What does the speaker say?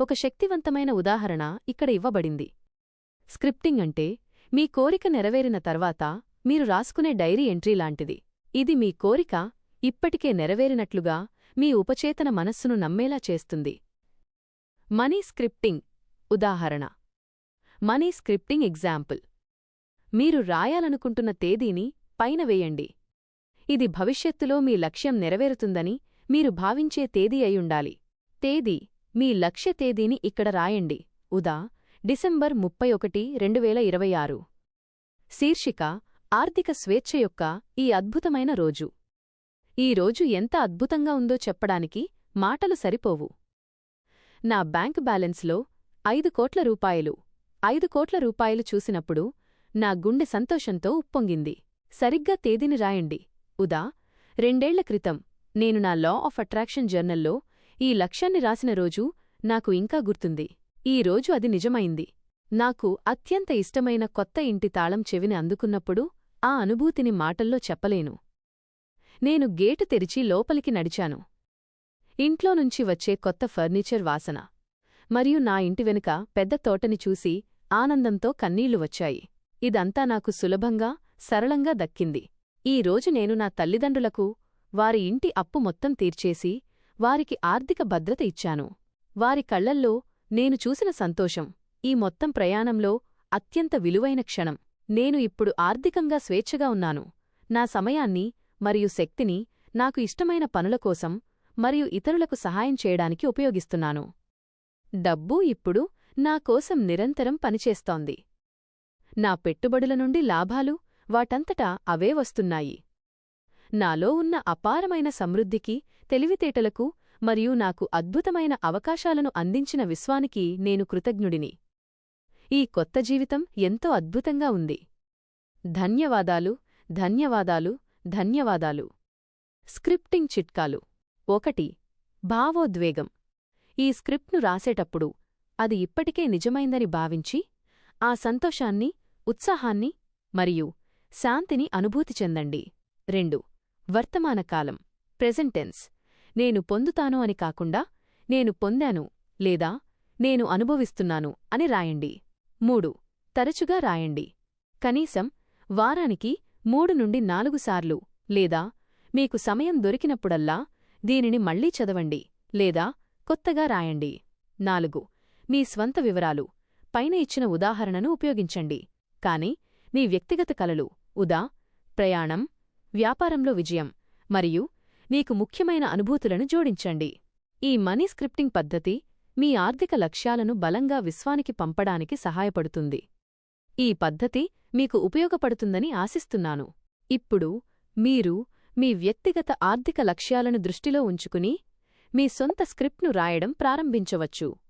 ఒక శక్తివంతమైన ఉదాహరణ ఇక్కడ ఇవ్వబడింది. స్క్రిప్టింగ్ అంటే మీ కోరిక నెరవేరిన తర్వాత మీరు రాసుకునే డైరీ ఎంట్రీ లాంటిది. ఇది మీ కోరిక ఇప్పటికే నెరవేరినట్లుగా మీ ఉపచేతన మనస్సును నమ్మేలా చేస్తుంది. మనీ స్క్రిప్టింగ్ ఉదాహరణ. Money scripting example. మీరు రాయాలనుకుంటున్న తేదీని పైన వేయండి. ఇది భవిష్యత్తులో మీ లక్ష్యం నెరవేరుతుందని మీరు భావించే తేదీ అయ్యుండాలి తేదీ. మీ లక్ష్య తేదీని ఇక్కడ రాయండి. ఉదా డిసెంబర్ ముప్పై ఒకటి రెండు వేల ఇరవై ఆరు. శీర్షిక ఆర్థిక స్వేచ్ఛ యొక్క ఈ అద్భుతమైన రోజు. ఈ రోజు ఎంత అద్భుతంగా ఉందో చెప్పడానికి మాటలు సరిపోవు. నా బ్యాంకు బ్యాలెన్స్లో ఐదు కోట్ల రూపాయలు. ఐదు కోట్ల రూపాయలు చూసినప్పుడు నా గుండె సంతోషంతో ఉప్పొంగింది. సరిగ్గా తేదీని రాయండి. ఉదా రెండేళ్ళ క్రితం నేను నా లా ఆఫ్ అట్రాక్షన్ జర్నల్లో ఈ లక్ష్యాన్ని రాసిన రోజు నాకు ఇంకా గుర్తుంది. ఈ రోజు అది నిజమైంది. నాకు అత్యంత ఇష్టమైన కొత్త ఇంటి తాళం చెవిని అందుకున్నప్పుడు ఆ అనుభూతిని మాటల్లో చెప్పలేను. నేను గేటు తెరిచి లోపలికి నడిచాను. ఇంట్లో నుంచి వచ్చే కొత్త ఫర్నిచర్ వాసన మరియు నా ఇంటి వెనుక పెద్ద తోటని చూసి ఆనందంతో కన్నీళ్ళు వచ్చాయి. ఇదంతా నాకు సులభంగా సరళంగా దక్కింది. ఈ రోజు నేను నా తల్లిదండ్రులకు వారి ఇంటి అప్పు మొత్తం తీర్చేసి వారికి ఆర్థిక భద్రత ఇచ్చాను. వారి కళ్ళల్లో నేను చూసిన సంతోషం. ఈ మొత్తం ప్రయాణంలో అత్యంత విలువైన క్షణం. నేను ఇప్పుడు ఆర్థికంగా స్వేచ్ఛగా ఉన్నాను. నా సమయాన్ని మరియు శక్తిని నాకు ఇష్టమైన పనుల కోసం మరియు ఇతరులకు సహాయం చేయడానికి ఉపయోగిస్తున్నాను. డబ్బు ఇప్పుడు నా కోసం నిరంతరం పనిచేస్తోంది. నా పెట్టుబడుల నుండి లాభాలు వాటంతటా అవే వస్తున్నాయి. నాలో ఉన్న అపారమైన సమృద్ధికి తెలివితేటలకు మరియు నాకు అద్భుతమైన అవకాశాలను అందించిన విశ్వానికి నేను కృతజ్ఞుడిని. ఈ కొత్త జీవితం ఎంతో అద్భుతంగా ఉంది. ధన్యవాదాలు ధన్యవాదాలు ధన్యవాదాలు. స్క్రిప్టింగ్ చిట్కాలు. ఒకటి భావోద్వేగం. ఈ స్క్రిప్ట్ను రాసేటప్పుడు అది ఇప్పటికే నిజమైందని భావించి ఆ సంతోషాన్ని ఉత్సాహాన్ని మరియు శాంతిని అనుభూతి చెందండి. రెండు వర్తమానకాలం ప్రెజెంటెన్స్ నేను పొందుతాను అని కాకుండా నేను పొందాను లేదా నేను అనుభవిస్తున్నాను అని రాయండి. మూడు. తరచుగా రాయండి. కనీసం వారానికి మూడు నుండి నాలుగు సార్లు లేదా మీకు సమయం దొరికినప్పుడల్లా దీనిని మళ్ళీ చదవండి లేదా కొత్తగా రాయండి. నాలుగు. మీ స్వంత వివరాలు. పైన ఇచ్చిన ఉదాహరణను ఉపయోగించండి. కాని మీ వ్యక్తిగత కలలు ఉదా ప్రయాణం వ్యాపారంలో విజయం. మరియు మీకు ముఖ్యమైన అనుభూతులను జోడించండి. ఈ మనీ స్క్రిప్టింగ్ పద్ధతి మీ ఆర్థిక లక్ష్యాలను బలంగా విశ్వానికి పంపడానికి సహాయపడుతుంది. ఈ పద్ధతి మీకు ఉపయోగపడుతుందని ఆశిస్తున్నాను. ఇప్పుడు మీరు మీ వ్యక్తిగత ఆర్థిక లక్ష్యాలను దృష్టిలో ఉంచుకుని మీ సొంత స్క్రిప్ట్ను రాయడం ప్రారంభించవచ్చు.